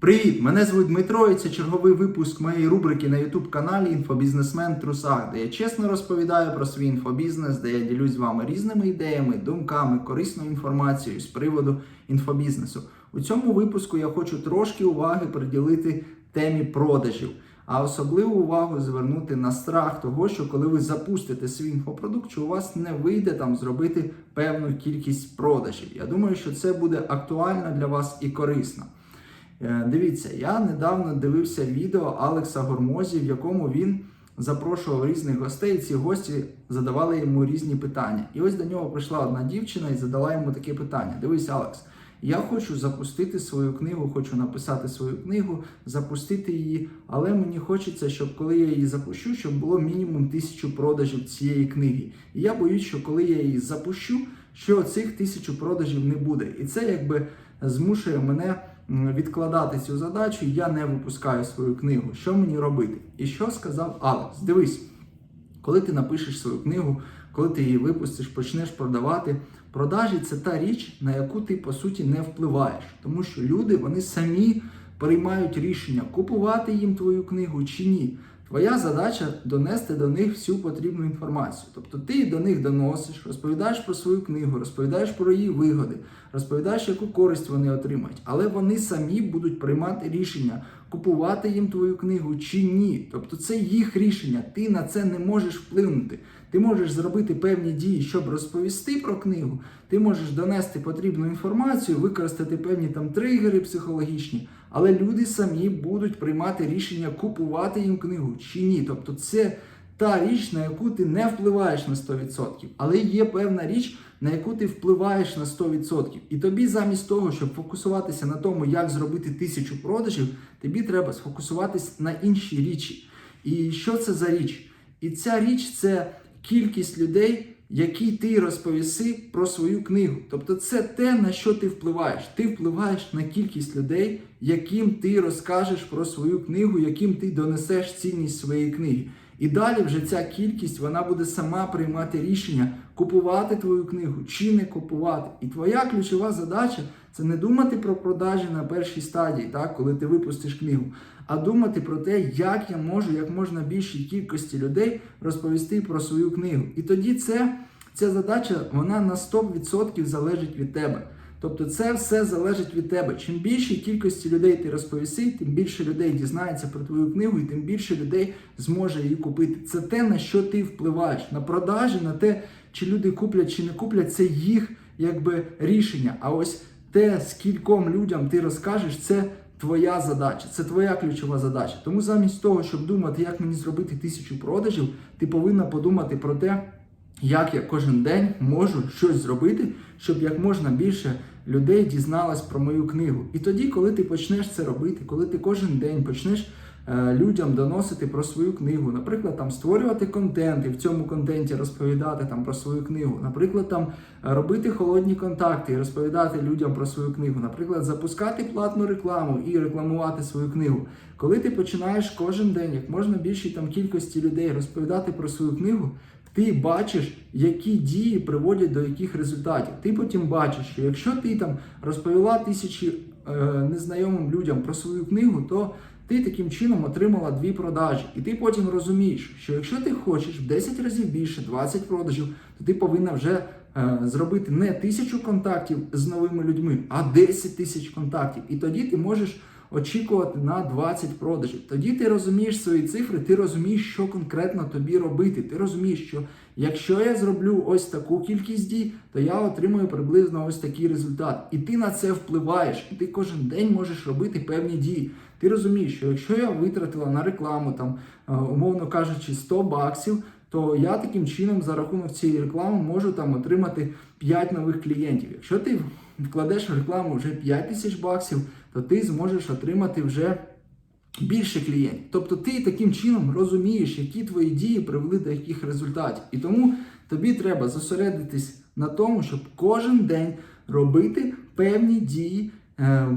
Привіт! Мене звуть Дмитро, і це черговий випуск моєї рубрики на YouTube каналі Інфобізнесмен Трусах, де я чесно розповідаю про свій інфобізнес, де я ділюсь з вами різними ідеями, думками, корисною інформацією з приводу інфобізнесу. У цьому випуску я хочу трошки уваги приділити темі продажів, а особливу увагу звернути на страх того, що коли ви запустите свій інфопродукт, що у вас не вийде там зробити певну кількість продажів. Я думаю, що це буде актуально для вас і корисно. Е, Дивіться, я недавно дивився відео Алекса Гормозі, в якому він запрошував різних гостей. Ці гості задавали йому різні питання. І ось до нього прийшла одна дівчина і задала йому таке питання: Дивись, Алекс, я хочу запустити свою книгу, хочу написати свою книгу, запустити її, але мені хочеться, щоб коли я її запущу, щоб було мінімум тисячу продажів цієї книги. І я боюсь, що коли я її запущу, що цих тисячу продажів не буде. І це якби змушує мене відкладати цю задачу, я не випускаю свою книгу. Що мені робити? І що сказав Алекс? Дивись, коли ти напишеш свою книгу, коли ти її випустиш, почнеш продавати. Продажі це та річ, на яку ти по суті не впливаєш, тому що люди вони самі приймають рішення, купувати їм твою книгу чи ні. Твоя задача донести до них всю потрібну інформацію. Тобто ти до них доносиш, розповідаєш про свою книгу, розповідаєш про її вигоди, розповідаєш, яку користь вони отримають. Але вони самі будуть приймати рішення, купувати їм твою книгу чи ні. Тобто це їх рішення. Ти на це не можеш вплинути. Ти можеш зробити певні дії, щоб розповісти про книгу. Ти можеш донести потрібну інформацію, використати певні там тригери психологічні, але люди самі будуть приймати рішення купувати їм книгу чи ні. Тобто, це та річ, на яку ти не впливаєш на 100%. Але є певна річ, на яку ти впливаєш на 100%. І тобі замість того, щоб фокусуватися на тому, як зробити тисячу продажів, тобі треба сфокусуватись на іншій річі. І що це за річ? І ця річ це кількість людей, які ти розповіси про свою книгу. Тобто, це те, на що ти впливаєш. Ти впливаєш на кількість людей, яким ти розкажеш про свою книгу, яким ти донесеш цінність своєї книги. І далі вже ця кількість вона буде сама приймати рішення купувати твою книгу чи не купувати. І твоя ключова задача це не думати про продажі на першій стадії, так, коли ти випустиш книгу, а думати про те, як я можу як можна більшій кількості людей розповісти про свою книгу. І тоді це, ця задача вона на 100% залежить від тебе. Тобто це все залежить від тебе. Чим більшій кількості людей ти розповіси, тим більше людей дізнається про твою книгу, і тим більше людей зможе її купити. Це те, на що ти впливаєш. На продажі, на те, чи люди куплять чи не куплять, це їх якби рішення. А ось те, скільком людям ти розкажеш, це твоя задача, це твоя ключова задача. Тому замість того, щоб думати, як мені зробити тисячу продажів, ти повинна подумати про те, як я кожен день можу щось зробити, щоб як можна більше людей дізналось про мою книгу. І тоді, коли ти почнеш це робити, коли ти кожен день почнеш е, людям доносити про свою книгу, наприклад, там створювати контент і в цьому контенті розповідати там про свою книгу, наприклад, там е, робити холодні контакти і розповідати людям про свою книгу, наприклад, запускати платну рекламу і рекламувати свою книгу. Коли ти починаєш кожен день, як можна більшій там кількості людей розповідати про свою книгу. Ти бачиш, які дії приводять до яких результатів. Ти потім бачиш, що якщо ти там розповіла тисячі е, незнайомим людям про свою книгу, то ти таким чином отримала дві продажі. І ти потім розумієш, що якщо ти хочеш в 10 разів більше, 20 продажів, то ти повинна вже е, зробити не тисячу контактів з новими людьми, а 10 тисяч контактів. І тоді ти можеш очікувати на 20 продажів. Тоді ти розумієш свої цифри, ти розумієш, що конкретно тобі робити. Ти розумієш, що якщо я зроблю ось таку кількість дій, то я отримую приблизно ось такий результат. І ти на це впливаєш, і ти кожен день можеш робити певні дії. Ти розумієш, що якщо я витратила на рекламу, там, е, умовно кажучи, 100 баксів, то я таким чином за рахунок цієї реклами можу там отримати 5 нових клієнтів. Якщо ти вкладеш в рекламу вже 5 тисяч баксів, то ти зможеш отримати вже більше клієнтів. Тобто ти таким чином розумієш, які твої дії привели до яких результатів. І тому тобі треба зосередитись на тому, щоб кожен день робити певні дії. е,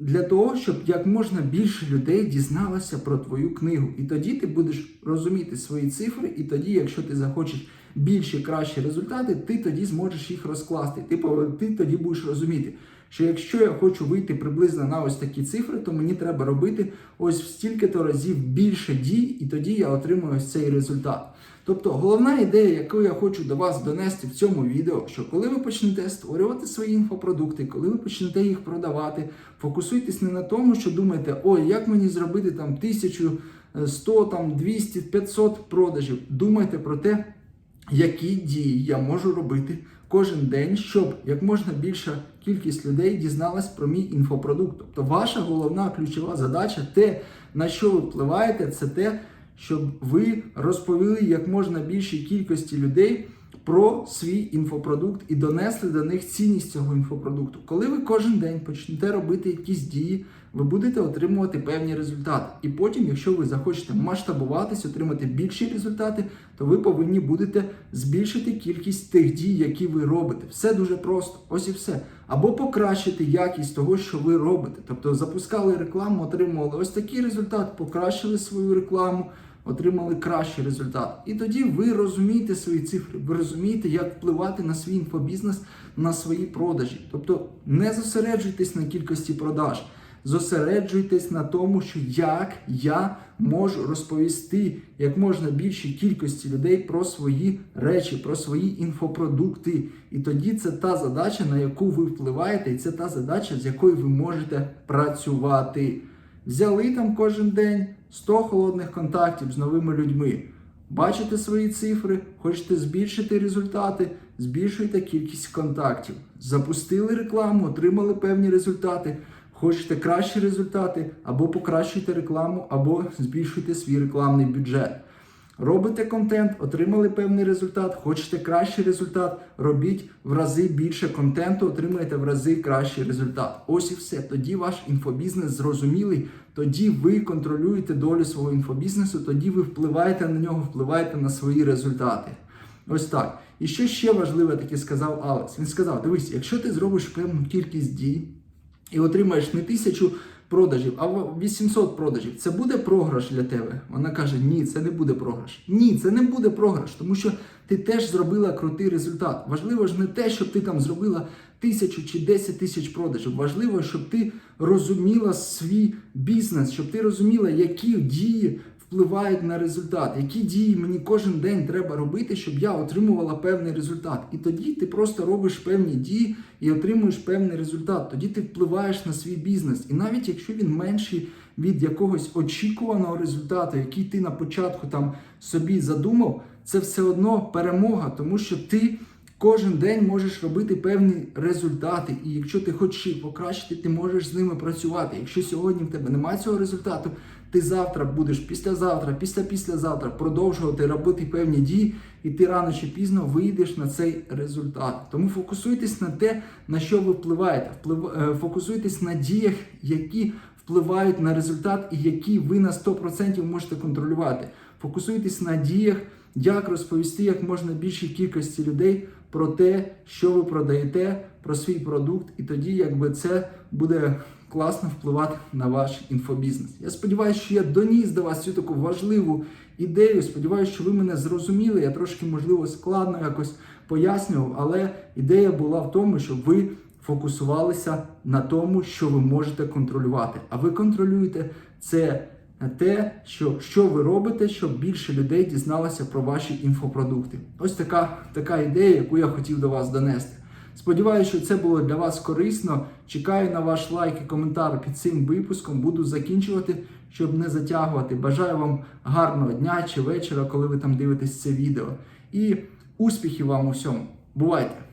Для того, щоб як можна більше людей дізналося про твою книгу. І тоді ти будеш розуміти свої цифри, і тоді, якщо ти захочеш більші, кращі результати, ти тоді зможеш їх розкласти. Ти, ти тоді будеш розуміти, що якщо я хочу вийти приблизно на ось такі цифри, то мені треба робити ось в стільки-то разів більше дій, і тоді я отримую ось цей результат. Тобто головна ідея, яку я хочу до вас донести в цьому відео, що коли ви почнете створювати свої інфопродукти, коли ви почнете їх продавати, фокусуйтесь не на тому, що думаєте, ой, як мені зробити там 1100, там 200, 500 продажів. Думайте про те, які дії я можу робити кожен день, щоб як можна більша кількість людей дізналась про мій інфопродукт. Тобто ваша головна ключова задача, те, на що ви впливаєте, це те, щоб ви розповіли як можна більшій кількості людей про свій інфопродукт і донесли до них цінність цього інфопродукту. Коли ви кожен день почнете робити якісь дії, ви будете отримувати певні результати. І потім, якщо ви захочете масштабуватись, отримати більші результати, то ви повинні будете збільшити кількість тих дій, які ви робите. Все дуже просто. Ось і все. Або покращити якість того, що ви робите. Тобто запускали рекламу, отримували ось такий результат, покращили свою рекламу отримали кращий результат. І тоді ви розумієте свої цифри, ви розумієте, як впливати на свій інфобізнес, на свої продажі. Тобто не зосереджуйтесь на кількості продаж, зосереджуйтесь на тому, що як я можу розповісти як можна більшій кількості людей про свої речі, про свої інфопродукти. І тоді це та задача, на яку ви впливаєте, і це та задача, з якою ви можете працювати. Взяли там кожен день 100 холодних контактів з новими людьми. Бачите свої цифри, хочете збільшити результати, збільшуйте кількість контактів. Запустили рекламу, отримали певні результати. Хочете кращі результати, або покращуйте рекламу, або збільшуйте свій рекламний бюджет. Робите контент, отримали певний результат, хочете кращий результат, робіть в рази більше контенту, отримаєте в рази кращий результат. Ось і все. Тоді ваш інфобізнес зрозумілий, тоді ви контролюєте долю свого інфобізнесу, тоді ви впливаєте на нього, впливаєте на свої результати. Ось так. І що ще важливе таке сказав Алекс? Він сказав: дивись, якщо ти зробиш певну кількість дій і отримаєш не тисячу продажів, а 800 продажів, це буде програш для тебе? Вона каже: Ні, це не буде програш. Ні, це не буде програш, тому що ти теж зробила крутий результат. Важливо ж не те, щоб ти там зробила тисячу чи 10 тисяч продажів. Важливо, щоб ти розуміла свій бізнес, щоб ти розуміла, які дії. Впливають на результат, які дії мені кожен день треба робити, щоб я отримувала певний результат. І тоді ти просто робиш певні дії і отримуєш певний результат. Тоді ти впливаєш на свій бізнес. І навіть якщо він менший від якогось очікуваного результату, який ти на початку там собі задумав, це все одно перемога, тому що ти. Кожен день можеш робити певні результати, і якщо ти хочеш їх покращити, ти можеш з ними працювати. Якщо сьогодні в тебе немає цього результату, ти завтра будеш післязавтра, після післязавтра продовжувати робити певні дії, і ти рано чи пізно вийдеш на цей результат. Тому фокусуйтесь на те, на що ви впливаєте. Вплив... е, Фокусуйтесь на діях, які впливають на результат і які ви на 100% можете контролювати. Фокусуйтесь на діях, як розповісти як можна більшій кількості людей про те, що ви продаєте, про свій продукт, і тоді, якби це буде класно впливати на ваш інфобізнес. Я сподіваюся, що я доніс до вас цю таку важливу ідею. Сподіваюся, що ви мене зрозуміли. Я трошки, можливо, складно якось пояснював, але ідея була в тому, щоб ви фокусувалися на тому, що ви можете контролювати. А ви контролюєте це те, що, що ви робите, щоб більше людей дізналося про ваші інфопродукти. Ось така, така ідея, яку я хотів до вас донести. Сподіваюся, що це було для вас корисно. Чекаю на ваш лайк і коментар під цим випуском. Буду закінчувати, щоб не затягувати. Бажаю вам гарного дня чи вечора, коли ви там дивитесь це відео. І успіхів вам у всьому. Бувайте!